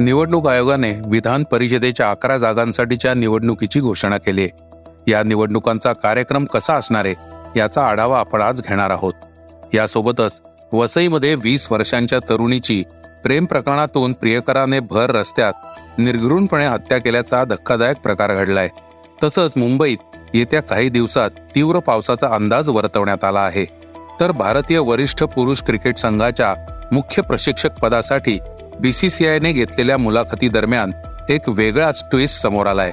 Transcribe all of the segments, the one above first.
निवडणूक आयोगाने विधान परिषदेच्या अकरा जागांसाठीच्या निवडणुकीची घोषणा केली आहे. या निवडणुकांचा कार्यक्रम कसा असणार आहे याचा आढावा आपण आज घेणार आहोत. यासोबतच वसईमध्ये वीस वर्षांच्या तरुणीची प्रेम प्रकरणातून प्रियकराने भर रस्त्यात निर्घृणपणे हत्या केल्याचा धक्कादायक प्रकार घडलाय. तसंच मुंबईत येत्या काही दिवसात तीव्र पावसाचा अंदाज वर्तवण्यात आला आहे. तर भारतीय वरिष्ठ पुरुष क्रिकेट संघाच्या मुख्य प्रशिक्षक पदासाठी बीसीसीआयने घेतलेल्या मुलाखती दरम्यान एक वेगळाच ट्विस्ट समोर आलाय.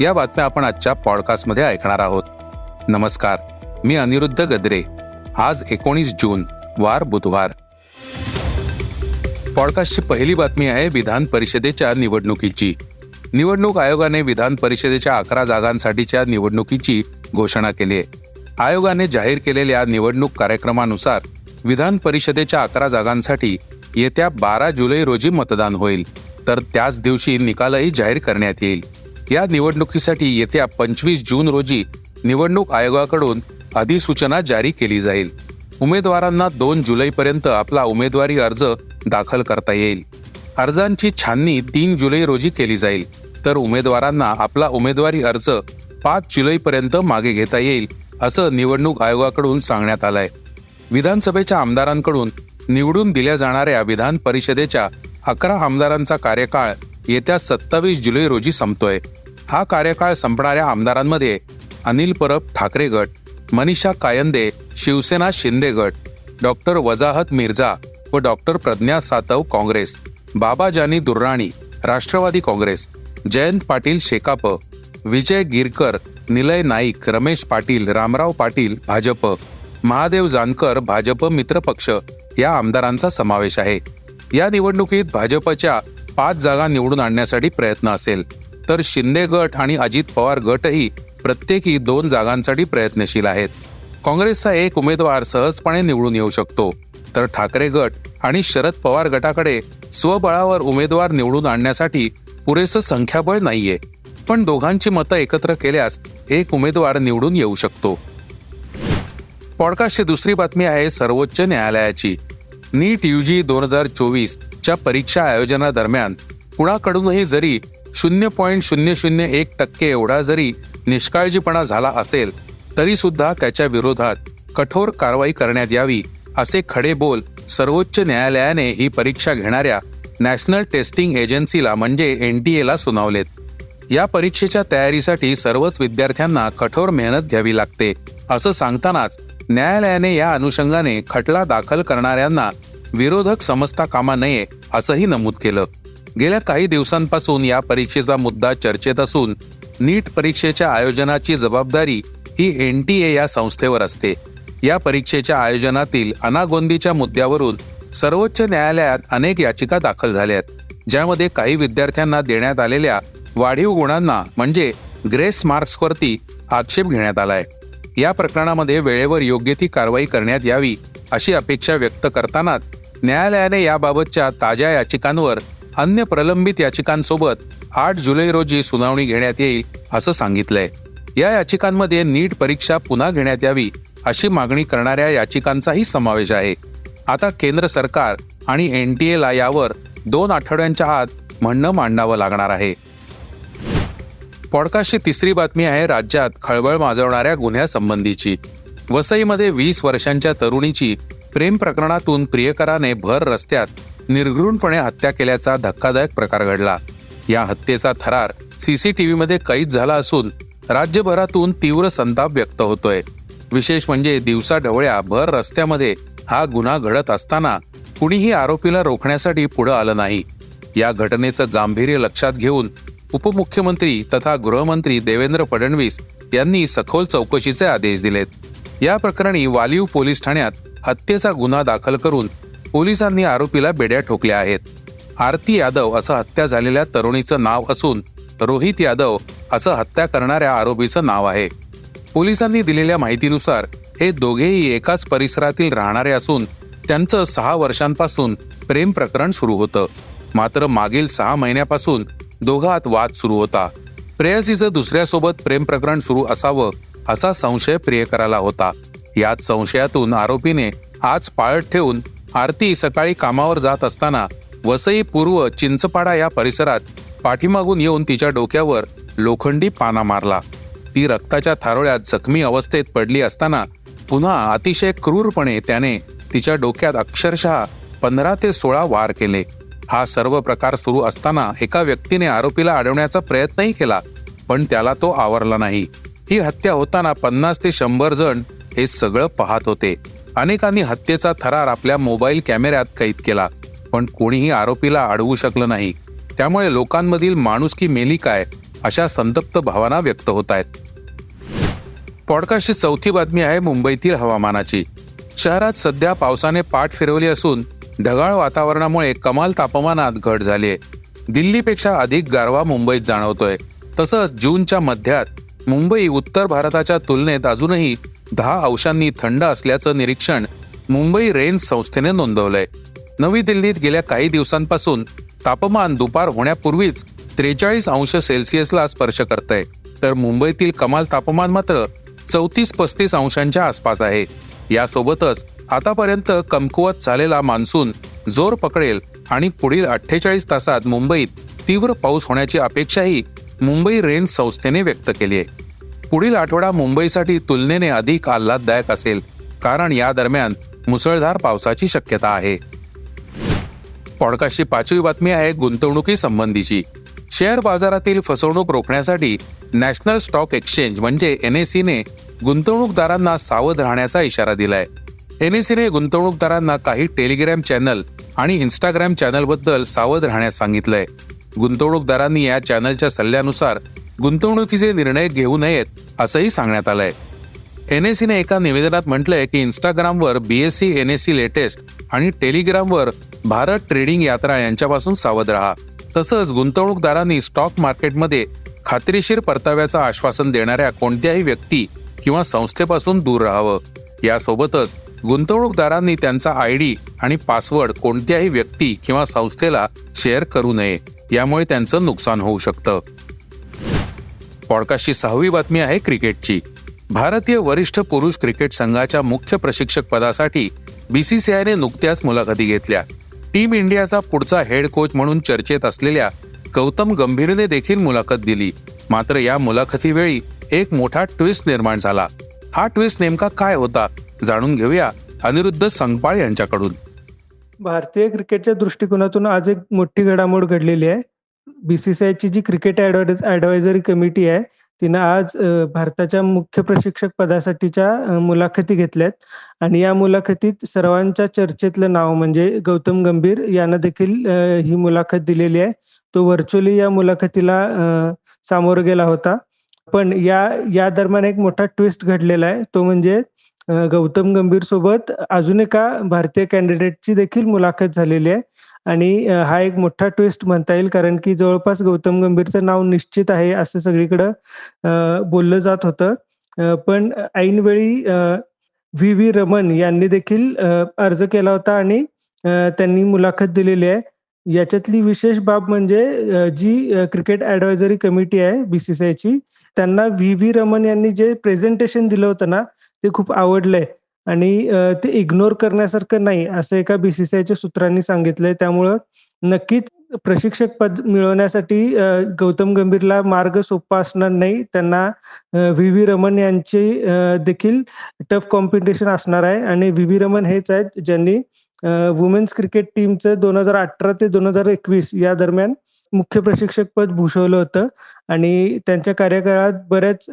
या बातम्या आपण आजच्या पॉडकास्टमध्ये ऐकणार आहोत. नमस्कार मी अनिरुद्ध गद्रे. आज एकोणीस जून वार बुधवार. पॉडकास्टची पहिली बातमी आहे विधान परिषदेच्या निवडणुकीची. निवडणूक आयोगाने विधान परिषदेच्या अकरा जागांसाठीच्या निवडणुकीची घोषणा केली आहे. आयोगाने जाहीर केलेल्या निवडणूक कार्यक्रमानुसार विधान परिषदेच्या अकरा जागांसाठी येत्या बारा जुलै रोजी मतदान होईल. तर त्याच दिवशी निकालही जाहीर करण्यात येईल. या निवडणुकीसाठी येत्या पंचवीस जून रोजी निवडणूक आयोगाकडून अधिसूचना जारी केली जाईल. उमेदवारांना दोन जुलैपर्यंत आपला उमेदवारी अर्ज दाखल करता येईल. अर्जांची छाननी तीन जुलै रोजी केली जाईल. तर उमेदवारांना आपला उमेदवारी अर्ज पाच जुलैपर्यंत मागे घेता येईल असं निवडणूक आयोगाकडून सांगण्यात आलंय. विधानसभेच्या आमदारांकडून निवडून दिल्या जाणाऱ्या विधान परिषदेच्या अकरा आमदारांचा कार्यकाळ येत्या सत्तावीस जुलै रोजी संपतोय. हा कार्यकाळ संपणाऱ्या आमदारांमध्ये अनिल परब ठाकरे गट मनीषा कायंदे शिवसेना शिंदे गट डॉक्टर वजाहत मिर्झा व डॉक्टर प्रज्ञा सातव काँग्रेस बाबा जानी दुर्राणी राष्ट्रवादी काँग्रेस जयंत पाटील शेकाप विजय गिरकर निलय नाईक रमेश पाटील रामराव पाटील भाजप महादेव जानकर भाजप मित्रपक्ष या आमदारांचा समावेश आहे. या निवडणुकीत भाजपच्या पाच जागा निवडून आणण्यासाठी प्रयत्न असेल. तर शिंदे गट आणि अजित पवार गटही प्रत्येकी दोन जागांसाठी प्रयत्नशील आहेत. काँग्रेसचा एक उमेदवार सहजपणे निवडून येऊ शकतो. तर ठाकरे गट आणि शरद पवार गटाकडे स्वबळावर उमेदवार निवडून आणण्यासाठी पुरेसं संख्याबळ नाहीये. पण दोघांची मतं एकत्र केल्यास एक उमेदवार निवडून येऊ शकतो. पॉडकास्टची दुसरी बातमी आहे सर्वोच्च न्यायालयाची. नीट जी दोन हजार चोवीस च्या परीक्षा आयोजनादरम्यान कुणाकडूनही जरी शून्य पॉईंट शून्य शून्य एक टक्के एवढा जरी निष्काळजीपणा झाला असेल तरी सुद्धा त्याच्या विरोधात कठोर कारवाई करण्यात यावी असे खडे बोल सर्वोच्च न्यायालयाने ही परीक्षा घेणाऱ्या नॅशनल टेस्टिंग एजन्सीला म्हणजे एन टी एला सुनावलेत. या परीक्षेच्या तयारीसाठी सर्वच विद्यार्थ्यांना कठोर मेहनत घ्यावी लागते असं सांगतानाच न्यायालयाने या अनुषंगाने खटला दाखल करणाऱ्यांना विरोधक समजता कामा नये असंही नमूद केलं. गेल्या काही दिवसांपासून या परीक्षेचा मुद्दा चर्चेत असून नीट परीक्षेच्या आयोजनाची जबाबदारी ही एन टी ए या संस्थेवर असते. या परीक्षेच्या आयोजनातील अनागोंदीच्या मुद्द्यावरून सर्वोच्च न्यायालयात अनेक याचिका दाखल झाल्या आहेत ज्यामध्ये काही विद्यार्थ्यांना देण्यात आलेल्या वाढीव गुणांना म्हणजे ग्रेस मार्क्सवरती आक्षेप घेण्यात आलाय. या प्रकरणामध्ये वेळेवर योग्य ती कारवाई करण्यात यावी अशी अपेक्षा व्यक्त करतानाच न्यायालयाने याबाबतच्या ताज्या याचिकांवर अन्य प्रलंबित याचिकांसोबत आठ जुलै रोजी सुनावणी घेण्यात येईल असं सांगितलंय. या याचिकांमध्ये नीट परीक्षा पुन्हा घेण्यात यावी अशी मागणी करणाऱ्या याचिकांचाही समावेश आहे. आता केंद्र सरकार आणि एन टी एला यावर दोन आठवड्यांच्या आत म्हणणं मांडावं लागणार आहे. पॉडकास्टची तिसरी बातमी आहे राज्यात खळबळ माजवणाऱ्या गुन्ह्यासंबंधीची. वसईमध्ये वीस वर्षांच्या तरुणीची प्रेम प्रकरणातून प्रियकराने भर रस्त्यात निर्घृणपणे हत्या केल्याचा धक्कादायक प्रकार घडला. या हत्येचा थरार सीसीटीव्हीमध्ये कैद झाला असून राज्यभरातून तीव्र संताप व्यक्त होतोय. विशेष म्हणजे दिवसा ढवळ्या भर रस्त्यामध्ये हा गुन्हा घडत असताना कुणीही आरोपीला रोखण्यासाठी पुढे आलं नाही. या घटनेचं गांभीर्य लक्षात घेऊन उपमुख्यमंत्री तथा गृहमंत्री देवेंद्र फडणवीस यांनी सखोल चौकशीचे आदेश दिलेत. या प्रकरणी वालीव पोलीस ठाण्यात हत्येचा गुन्हा दाखल करून पोलिसांनी आरोपीला बेड्या ठोकल्या आहेत. आरती यादव असं हत्या झालेल्या तरुणीचं नाव असून रोहित यादव असं हत्या करणाऱ्या आरोपीचं नाव आहे. पोलिसांनी दिलेल्या माहितीनुसार हे दोघेही एकाच परिसरातील राहणारे असून त्यांचं सहा वर्षांपासून प्रेम प्रकरण सुरू होतं. मात्र मागील सहा महिन्यापासून दोघात वाद सुरू होता. प्रेयसीचं दुसऱ्यासोबत प्रेम प्रकरण सुरू असावं असा संशय प्रियकराला होता. याच संशयातून आरोपीने आज पाळत ठेवून आरती सकाळी कामावर जात असताना वसई पूर्व चिंचपाडा या परिसरात पाठीमागून येऊन तिच्या डोक्यावर लोखंडी पाना मारला. ती रक्ताच्या थारोळ्यात जखमी अवस्थेत पडली असताना पुन्हा अतिशय क्रूरपणे त्याने तिच्या डोक्यात अक्षरशः पंधरा ते सोळा वार केले. हा सर्व प्रकार सुरू असताना एका व्यक्तीने आरोपीला अडवण्याचा प्रयत्नही केला पण त्याला तो आवरला नाही. ही हत्या होताना पन्नास ते शंभर जण हे सगळं पाहत होते. अनेकांनी हत्येचा थरार आपल्या मोबाईल कॅमेऱ्यात कैद केला पण कोणीही आरोपीला अडवू शकलं नाही. त्यामुळे लोकांमधील माणुसकी मेली काय अशा संतप्त भावना व्यक्त होत आहेत. पॉडकास्टची चौथी बातमी आहे मुंबईतील हवामानाची. शहरात सध्या पावसाने पाठ फिरवली असून ढगाळ वातावरणामुळे कमाल तापमानात घट झाली आहे दिल्लीपेक्षा अधिक गारवा मुंबईत जाणवतोय. तसंच जूनच्या मध्यात मुंबई उत्तर भारताच्या तुलनेत अजूनही दहा अंशांनी थंड असल्याचं निरीक्षण मुंबई रेंज संस्थेने नोंदवलंय. नवी दिल्लीत गेल्या काही दिवसांपासून तापमान दुपार होण्यापूर्वीच त्रेचाळीस अंश सेल्सिअसला स्पर्श करतंय. तर मुंबईतील कमाल तापमान मात्र चौतीस पस्तीस अंशांच्या आसपास आहे. यासोबतच आतापर्यंत कमकुवत झालेला मान्सून जोर पकडेल आणि पुढील अठ्ठेचाळीस तासात मुंबईत तीव्र पाऊस होण्याची अपेक्षाही मुंबई रेंज संस्थेने व्यक्त केली आहे. पुढील आठवडा मुंबईसाठी तुलनेने अधिक आल्हाददायक असेल कारण या दरम्यान मुसळधार पावसाची शक्यता आहे. पॉडकास्टची पाचवी बातमी आहे गुंतवणुकी संबंधीची. शेअर बाजारातील फसवणूक रोखण्यासाठी नॅशनल स्टॉक एक्सचेंज म्हणजे एन ने गुंतवणूकदारांना सावध राहण्याचा इशारा दिलाय. एन ने गुंतवणूकदारांना काही टेलिग्राम चॅनल आणि इन्स्टाग्राम चॅनलबद्दल सावध राहण्यास सांगितलंय. गुंतवणूकदारांनी या चॅनलच्या सल्ल्यानुसार गुंतवणुकीचे निर्णय घेऊ नयेत असंही सांगण्यात आलंय. एन एस सीने एका निवेदनात म्हटलंय की इंस्टाग्रामवर BSC N S C latest आणि टेलिग्रामवर भारत ट्रेडिंग यात्रा यांच्यापासून सावध राहा. तसंच गुंतवणूकदारांनी स्टॉक मार्केटमध्ये खात्रीशीर परताव्याचं आश्वासन देणाऱ्या कोणत्याही व्यक्ती किंवा संस्थेपासून दूर राहावं. यासोबतच गुंतवणूकदारांनी त्यांचा आय डी आणि पासवर्ड कोणत्याही व्यक्ती किंवा संस्थेला शेअर करू नये. यामुळे त्यांचं नुकसान होऊ शकतं. पॉडकास्टची सहावी बातमी आहे क्रिकेटची. भारतीय वरिष्ठ पुरुष क्रिकेट संघाच्या मुख्य प्रशिक्षक पदासाठी बीसीसीआयने नुकत्याच मुलाखती घेतल्या. टीम इंडियाचा पुढचा हेड कोच म्हणून चर्चेत असलेल्या गौतम गंभीरने देखील मुलाखत दिली. मात्र या मुलाखतीवेळी एक मोठा ट्विस्ट निर्माण झाला. हा ट्विस्ट नेमका काय होता जाणून घेऊया अनिरुद्ध संगपाळ यांच्याकडून. भारतीय क्रिकेटच्या दृष्टिकोनातून आज एक मोठी घडामोड घडलेली आहे. बीसीसीआयची जी क्रिकेट ॲडवायझरी कमिटी आहे तिनं आज भारताच्या मुख्य प्रशिक्षक पदासाठीच्या मुलाखती घेतल्यात. आणि या मुलाखतीत सर्वांच्या चर्चेतलं नाव म्हणजे गौतम गंभीर यानं देखील ही मुलाखत दिलेली आहे. तो व्हर्च्युअली या मुलाखतीला सामोरं गेला होता. पण या या दरम्यान एक मोठा ट्विस्ट घडलेला आहे. तो म्हणजे गौतम गंभीर सोबत अजून एका भारतीय कॅन्डिडेटची देखील मुलाखत झालेली आहे. आणि हा एक मोठा ट्विस्ट म्हणता येईल कारण की जवळपास गौतम गंभीरचं नाव निश्चित आहे असं सगळीकडं बोललं जात होतं. पण ऐनवेळी व्ही. व्ही. रमन यांनी देखील अर्ज केला होता आणि त्यांनी मुलाखत दिलेली आहे. याच्यातली विशेष बाब म्हणजे जी क्रिकेट ऍडवायझरी कमिटी आहे बीसीसीआयची त्यांना व्ही व्ही रमन यांनी जे प्रेझेंटेशन दिलं होतं ना ते खूप आवडलंय. आणि ते इग्नोर करण्यासारखं नाही असं एका बीसीसीआयच्या सूत्रांनी सांगितलंय. त्यामुळं नक्कीच प्रशिक्षक पद मिळवण्यासाठी गौतम गंभीरला मार्ग सोपा असणार नाही. त्यांना व्ही व्ही रमन यांची देखील टफ कॉम्पिटिशन असणार आहे. आणि व्ही व्ही रमन हेच आहेत ज्यांनी वुमेन्स क्रिकेट टीमचं दोन हजार अठरा ते दोन हजार एकवीस या दरम्यान मुख्य प्रशिक्षक पद भूषवलं होतं. आणि त्यांच्या कार्यकाळात बऱ्याच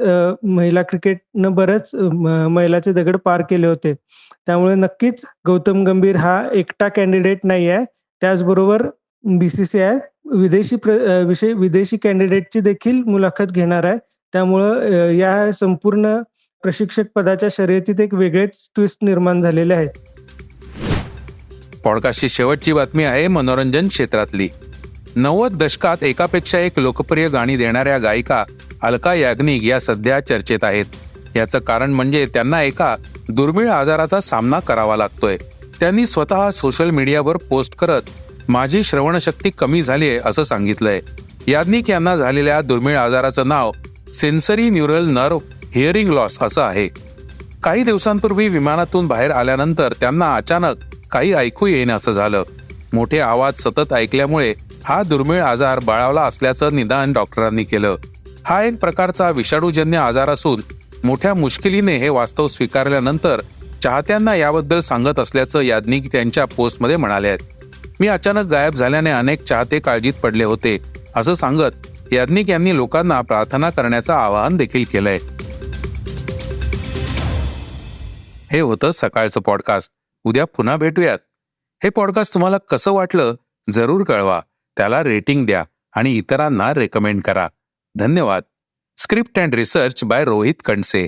महिला क्रिकेटनं बऱ्याच महिलाचे दगड पार केले होते. त्यामुळे नक्कीच गौतम गंभीर हा एकटा कॅन्डिडेट नाही आहे. त्याचबरोबर बीसीसीआय विदेशी प्र विषय विदेशी कॅन्डिडेटची देखील मुलाखत घेणार आहे. त्यामुळं या संपूर्ण प्रशिक्षक पदाच्या शर्यतीत एक वेगळेच ट्विस्ट निर्माण झालेले आहेत पॉडकास्टची शेवटची बातमी आहे मनोरंजन क्षेत्रातली. नव्वद दशकात एकापेक्षा एक लोकप्रिय गाणी देणाऱ्या गायिका अलका याग्निक या सध्या चर्चेत आहेत. याचं कारण म्हणजे त्यांना एका दुर्मिळ आजाराचा सामना करावा लागतोय. त्यांनी स्वतः सोशल मीडियावर पोस्ट करत माझी श्रवणशक्ती कमी झाली आहे असं सांगितलंय. याज्ञिक यांना झालेल्या दुर्मिळ आजाराचं नाव sensory neural nerve hearing loss असं आहे. काही दिवसांपूर्वी विमानातून बाहेर आल्यानंतर त्यांना अचानक काही ऐकू येईन असं झालं. मोठे आवाज सतत ऐकल्यामुळे हा दुर्मिळ आजार बळावला असल्याचं निदान डॉक्टरांनी केलं. हा एक प्रकारचा विषाणूजन्य आजार असून मोठ्या मुश्किलीने हे वास्तव स्वीकारल्यानंतर चाहत्यांना याबद्दल सांगत असल्याचं याज्ञिक त्यांच्या पोस्टमध्ये म्हणाले आहेत. मी अचानक गायब झाल्याने अनेक चाहते काळजीत पडले होते असं सांगत याज्ञिक यांनी लोकांना प्रार्थना करण्याचं आवाहन देखील केलंय. हे होतं सकाळचं पॉडकास्ट. उद्या पुन्हा भेटूयात. हे पॉडकास्ट तुम्हाला कसं वाटलं जरूर कळवा. त्याला रेटिंग द्या आणि इतरांना रेकमेंड करा. धन्यवाद. Script and research by Rohit Kanse